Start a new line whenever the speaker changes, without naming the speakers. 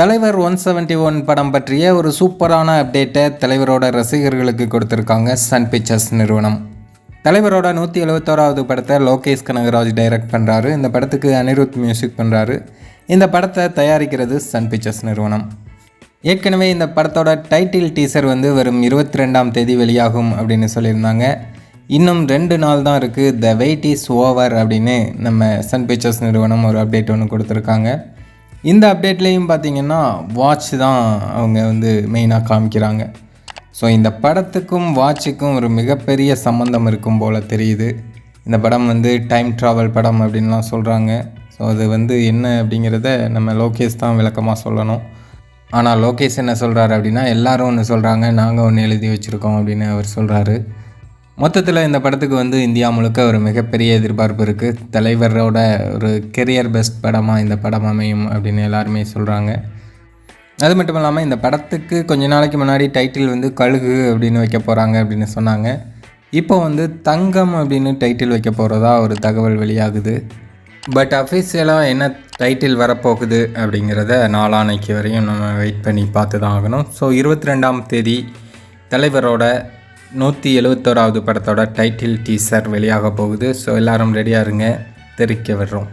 தலைவர் one seventy one படம் பற்றிய ஒரு சூப்பரான அப்டேட்டை தலைவரோட ரசிகர்களுக்கு கொடுத்துருக்காங்க சன் பிக்சர்ஸ் நிறுவனம். தலைவரோட நூற்றி எழுபத்தோராவது படத்தை லோகேஷ் கனகராஜ் டைரக்ட் பண்ணுறாரு இந்த படத்துக்கு அனிருத் மியூசிக் பண்ணுறாரு இந்த படத்தை தயாரிக்கிறது சன் பிக்சர்ஸ் நிறுவனம். ஏற்கனவே இந்த படத்தோட டைட்டில் டீசர் வந்து வரும் இருபத்தி ரெண்டாம் தேதி வெளியாகும் அப்படின்னு சொல்லியிருந்தாங்க. இன்னும் ரெண்டு நாள் தான் இருக்குது த வெயிட் இஸ் ஓவர் அப்படின்னு நம்ம சன் பிக்சர்ஸ் நிறுவனம் ஒரு அப்டேட் ஒன்று கொடுத்துருக்காங்க. இந்த அப்டேட்லேயும் பார்த்தீங்கன்னா வாட்ச் தான் அவங்க வந்து மெயினாக காமிக்கிறாங்க. ஸோ இந்த படத்துக்கும் வாட்சுக்கும் ஒரு மிகப்பெரிய சம்மந்தம் இருக்கும் போல் தெரியுது. இந்த படம் வந்து டைம் ட்ராவல் படம் அப்படின்லாம் சொல்கிறாங்க ஸோ அது வந்து என்ன அப்படிங்கிறத நம்ம லோகேஷ் தான் விளக்கமாக சொல்லணும். ஆனால் லோகேஷ் என்ன சொல்கிறாரு அப்படின்னா எல்லாரும் ஒன்று சொல்கிறாங்க நாங்கள் ஒன்று எழுதி வச்சுருக்கோம் அப்படின்னு அவர் சொல்கிறாரு மொத்தத்தில் இந்த படத்துக்கு வந்து இந்தியா முழுக்க ஒரு மிகப்பெரிய எதிர்பார்ப்பு இருக்குது தலைவரோட ஒரு கெரியர் பெஸ்ட் படமாக இந்த படம் அமையும் அப்படின்னு எல்லாருமே சொல்கிறாங்க அது மட்டும் இல்லாமல் இந்த படத்துக்கு கொஞ்ச நாளைக்கு முன்னாடி டைட்டில் வந்து கழுகு அப்படின்னு வைக்க போகிறாங்க அப்படின்னு சொன்னாங்க. இப்போ வந்து தங்கம் அப்படின்னு டைட்டில் வைக்க போகிறதா ஒரு தகவல் வெளியாகுது. பட் அஃபீஷியலாக என்ன டைட்டில் வரப்போகுது அப்படிங்கிறத நாளானைக்கு வரையும் நம்ம வெயிட் பண்ணி பார்த்து தான் ஆகணும். ஸோ இருபத்தி ரெண்டாம் தேதி தலைவரோட நூற்றி எழுவத்தோராவது படத்தோட டைட்டில் டீசர் வெளியாக போகுது. ஸோ எல்லாரும் ரெடியாக இருங்க. தெரிக்க விடுறோம்.